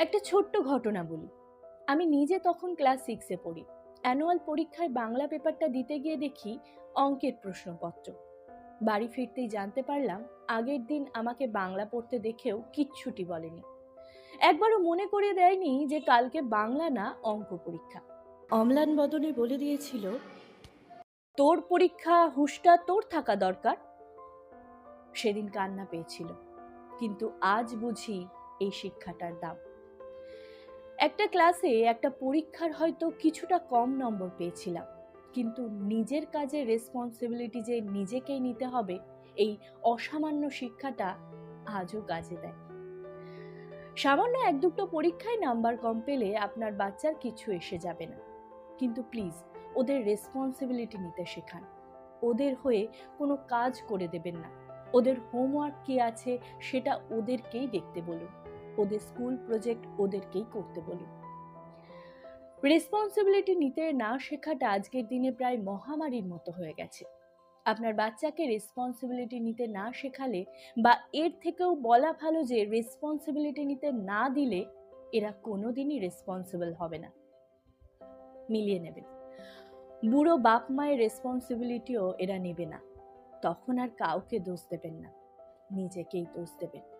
একটা ছোট্ট ঘটনা বলি। আমি নিজে তখন ক্লাস সিক্সে পড়ি। অ্যানুয়াল পরীক্ষায় বাংলা পেপারটা দিতে গিয়ে দেখি অঙ্কের প্রশ্নপত্র। বাড়ি ফিরতেই জানতে পারলাম, আগের দিন আমাকে বাংলা পড়তে দেখেও কিচ্ছুটি বলেনি। একবারও মনে করে দেয়নি যে কালকে বাংলা না অঙ্ক পরীক্ষা। অম্লান বদনে বলে দিয়েছিল, তোর পরীক্ষা হুশটা তোর থাকা দরকার। সেদিন কান্না পেয়েছিল। কিন্তু আজ বুঝি এই শিক্ষাটার দাম। একটা ক্লাসে একটা পরীক্ষার হয়তো কিছুটা কম নম্বর পেয়েছিলাম, কিন্তু নিজের কাজের রেসপন্সিবিলিটি যে নিজেকেই নিতে হবে, এই অসামান্য শিক্ষাটা আজও কাজে দেয়। সামান্য এক দুটো পরীক্ষায় নাম্বার কম পেলে আপনার বাচ্চার কিছু এসে যাবে না। কিন্তু প্লিজ ওদের রেসপন্সিবিলিটি নিতে শেখান। ওদের হয়ে কোনো কাজ করে দেবেন না। ওদের হোমওয়ার্ক কি আছে সেটা ওদেরকেই দেখতে বলুন। ওদের স্কুল প্রজেক্ট ওদেরকেই করতে বলুন রেসপন্সিবিলিটি নিতে না শেখাটা আজকের দিনে প্রায় মহামারীর মতো হয়ে গেছে। আপনার বাচ্চাকে রেসপন্সিবিলিটি নিতে না শেখালে বা এর থেকেও বলা ভালো যে রেসপন্সিবিলিটি নিতে না দিলে এরা কোনোদিনই রেসপন্সিবল হবে না। মিলিয়ে নেবেন বুড়ো বাপ মায়ের রেসপন্সিবিলিটিও এরা নেবে না। তখন আর কাউকে দোষ দেবেন না। নিজেকেই দোষ দেবেন।